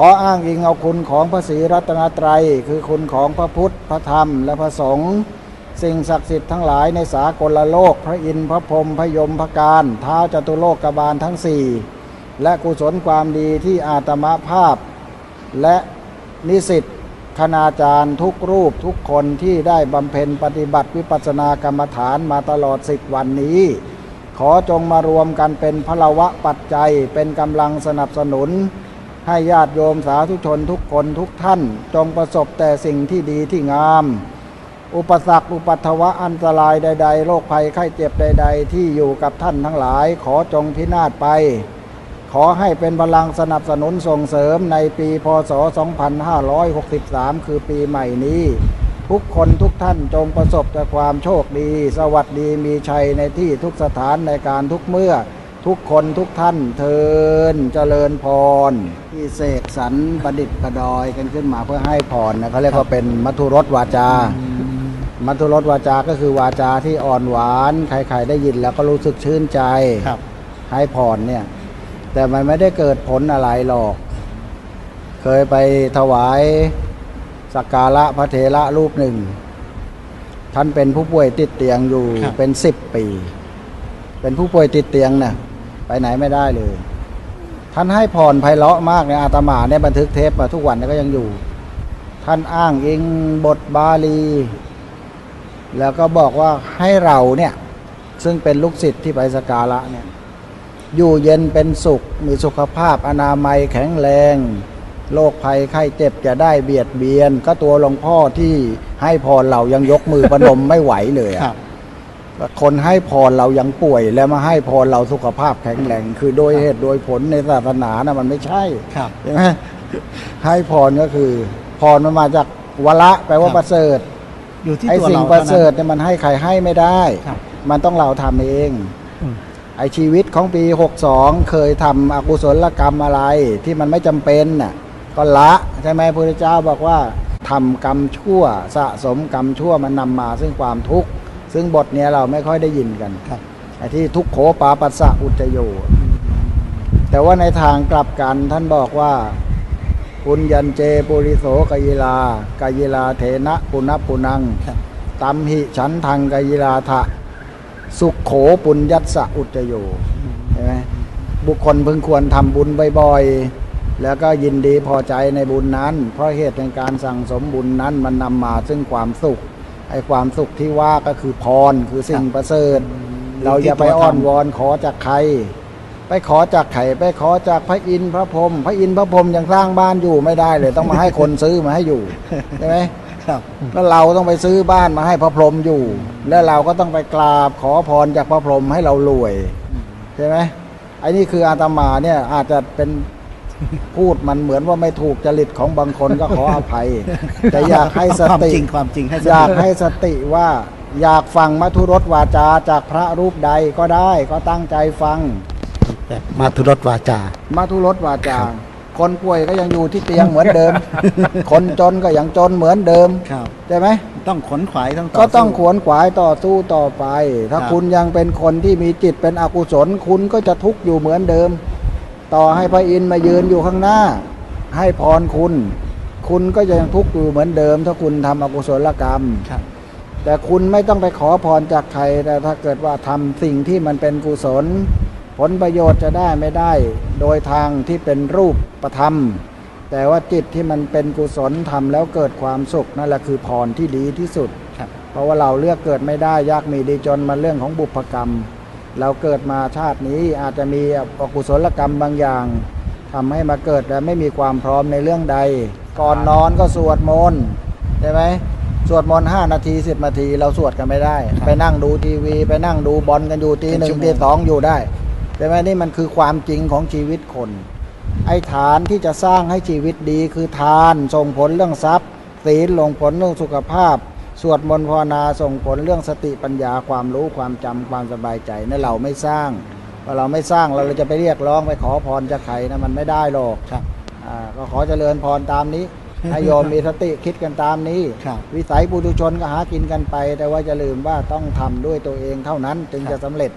ขออ้างอิงเอาคุณของพระศรีรัตนตรัย คือคุณของพระพุทธ พระธรรม และพระสงฆ์สิ่งศักดิ์สิทธิ์ทั้งหลายในสากลโลก พระอินทร์พระพรหมพระยมพระการท้าจตุโลกบาลทั้งสี่และกุศลความดีที่อาตมาภาพ และนิสิตคณาจารย์ทุกรูปทุกคนที่ได้บำเพ็ญปฏิบัติวิปัสสนากรรมฐานมาตลอดสิบวันนี้ ขอจงมารวมกันเป็นพลวะปัจจัยเป็นกำลังสนับสนุน ให้ญาติโยมสาธุชนทุกคนทุกท่าน จงประสบแต่สิ่งที่ดีที่งาม อุปสรรคอุปัตวะอันตรายใด ๆ โรคภัยไข้เจ็บใด ๆ ที่อยู่กับท่านทั้งหลาย ขอจงพินาศไป ขอให้เป็นพลังสนับสนุนส่งเสริมในปีพศ 2563 คือปีใหม่นี้ ทุกคนทุกท่านจงประสบแต่ความโชคดี สวัสดีมีชัยในที่ทุกสถานในการทุกเมื่อ ทุกคนทุกท่านเทินเจริญพร ที่เสกสรรประดิษฐ์ประดอยกันขึ้นมาเพื่อให้พรนะเขาเรียกว่าเป็นมัทุรสวาจา มัทุรสวาจา ก็คือวาจาที่อ่อนหวาน ใครๆได้ยินแล้วก็รู้สึกชื่นใจครับให้พรเนี่ย แต่มันไม่ได้เกิดผลอะไรหรอก เคยไปถวายสักการะพระเถระรูปหนึ่ง ท่านเป็นผู้ป่วยติดเตียงอยู่ครับเป็นสิบปี เป็นผู้ป่วยติดเตียงเนี่ย ไปไหนไม่ได้เลย ท่านให้พรไพเราะมากเนี่ยอาตมาเนี่ยบันทึกเทปมาทุกวันก็ยังอยู่ ท่านอ้างอิงบทบาลี แล้วก็บอกว่าให้เราเนี่ย ซึ่งเป็นลูกศิษย์ที่ไปสการะเนี่ยอยู่เย็นเป็นสุขมีสุขภาพอนามัยแข็งแรงโรคภัยไข้เจ็บจะได้เบียดเบียน ก็ตัวหลวงพ่อที่ให้พรเรายังยกมือประนมไม่ไหวเลยอะ คนให้พรเรายังป่วย แล้วมาให้พรเราสุขภาพแข็งแรงคือโดยเหตุโดยผลในศาสนานะมันไม่ใช่ครับใช่ไหมให้พรก็คือ พรมันมาจากวละแปลว่าครับประเสริฐอยู่ที่ไอ้ตัวสิ่งเราประเสริฐท่าเนี่ยมันให้ใครให้ไม่ได้ครับมันต้องเราทำเองอืมไอชีวิตของปี 62 เคยทำอกุศลกรรมอะไรที่มันไม่จำเป็นน่ะก็ละใช่ไหมพระพุทธเจ้าบอกว่าทำกรรมชั่วสะสมกรรมชั่วมันนำมาซึ่งความทุกข์ ซึ่งบทเนี้ยเราไม่ค่อยได้ยินกันครับไอ้ที่ทุกโขปาปัสสะอุจโยแต่ว่าในทางกลับกันท่านบอกว่าปุญญันเจปุริโสกยิลากยิลาเถนะปุณปุนังตัมหิฉันทังกยิลาทะ สุขโขปุญญัสสะอุจโยใช่ไหมบุคคลพึงควรทำบุญบ่อยๆ แล้วก็ยินดีพอใจในบุญนั้น เพราะเหตุในการสั่งสมบุญนั้นมันนำมาซึ่งความสุข ไอ้ความสุขที่ว่าก็คือพรคือสิ่งประเสริฐ เราอย่าไปอ้อนวอนขอจากใคร ไปขอจากไข่ไปขอจากพระอินทร์พระพรหมพระอินทร์พระพรหมยังสร้างบ้านอยู่ไม่ได้เลย ต้องมาให้คนซื้อมาให้อยู่ใช่ไหมครับแล้วเราต้องไปซื้อบ้านมาให้พระพรหมอยู่ แล้วเราก็ต้องไปกราบขอพรจากพระพรหมให้เรารวยใช่ไหมไอ้นี่คืออาตมาเนี่ยอาจจะเป็น พูดมันเหมือนว่าไม่ถูกจริตของบางคนก็ขออภัย แต่อยากให้สความติจริงความจริงให้สติ อยากให้สติว่าอยากฟังมัทุรสวาจาจากพระรูปใดก็ได้ก็ตั้งใจฟังแบบมาทุรสวาจา มัทุรสวาจา คนป่วยก็ยังอยู่ที่เตียงเหมือนเดิม คนจนก็ยังจนเหมือนเดิมครับ ใช่ไหม ต้องขนขวายต้องก็ต้องสู้ขวนขวายต่อสู้ต่อไป ถ้าครับ คุณยังเป็นคนที่มีจิตเป็นอกุศล คุณก็จะทุกข์อยู่เหมือนเดิม ต่อให้พระอินทร์มายืนอยู่ข้างหน้า ให้พรคุณ คุณก็ยังทุกข์อยู่เหมือนเดิม ถ้าคุณทำอกุศลกรรมครับ แต่คุณไม่ต้องไปขอพรจากใครแต่ถ้าเกิดว่าทำสิ่งที่มันเป็นกุศล ผลประโยชน์จะได้ไม่ได้ โดยทางที่เป็นรูปประธรรม แต่ว่าจิตที่มันเป็นกุศลทำแล้วเกิดความสุขนั่นแหละคือพรที่ดีที่สุดครับเพราะว่าเราเลือกเกิดไม่ได้ยากมีดีจนมันเรื่องของบุพกรรม เราเกิดมาชาตินี้อาจจะมีอกุศลกรรมบางอย่างทำให้มาเกิดและไม่มีความพร้อมในเรื่องใด ก่อนนอนก็สวดมนต์ใช่ไหมสวดมนต์ห้านาทีสิบนาที เราสวดกันไม่ได้ครับไปนั่งดูทีวี ไปนั่งดูบอลกันอยู่ตีหนึ่งตีสองอยู่ได้ใช่ไหมนี่มันคือความจริงของชีวิตคน ไอ้ฐานที่จะสร้างให้ชีวิตดีคือทานส่งผลเรื่องทรัพย์ศีลลงผลเรื่องสุขภาพ สวดมนต์ภาวนาส่งผลเรื่องสติปัญญาความรู้ความจำความสบายใจนั่นเราไม่สร้างพอเราไม่สร้างเราเลยจะไปเรียกร้องไปขอพรจากใครนะมันไม่ได้หรอกครับก็ขอเจริญพรตามนี้ให้โยมมีสติคิดกันตามนี้ วิสัยปุถุชนก็หากินกันไป แต่ว่าจะลืมว่าต้องทำด้วยตัวเองเท่านั้นจึงจะสำเร็จ